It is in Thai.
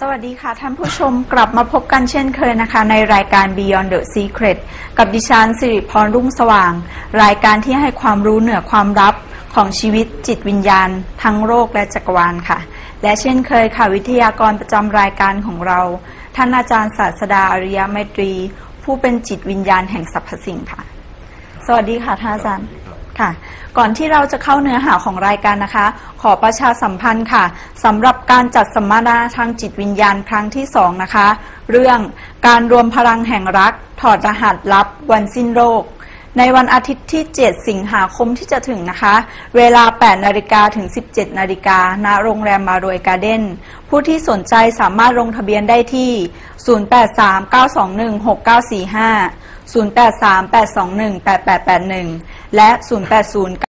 สวัสดีค่ะ ท่านผู้ชมกลับมาพบกันเช่นเคยนะคะ ในรายการ Beyond the Secret กับดิฉันสิริพรรุ่งสว่าง รายการที่ให้ความรู้เหนือความลับของชีวิตจิตวิญญาณ ทั้งโลกและจักรวาลค่ะ และเช่นเคยค่ะ วิทยากรประจำรายการของเรา ท่านอาจารย์ศาสดาอริยไมตรี ผู้เป็นจิตวิญญาณแห่งสรรพสิ่งค่ะ สวัสดีค่ะท่านอาจารย์ ค่ะ ก่อนที่เราจะเข้าเนื้อหาของรายการนะคะ ขอประชาสัมพันธ์ค่ะสำหรับการจัดสัมมนาทางจิตวิญญาณครั้งที่สองนะคะ เรื่องการรวมพลังแห่งรัก ถอดรหัสลับ วันสิ้นโลกในวันอาทิตย์ที่ 7 สิงหาคมที่จะถึงนะคะ เวลา 8 นาฬิกาถึง 17 นาฬิกา ณ โรงแรมมารวยการ์เด้น ผู้ที่สนใจสามารถลงทะเบียนได้ที่ 0839216945 0838218881 และ 080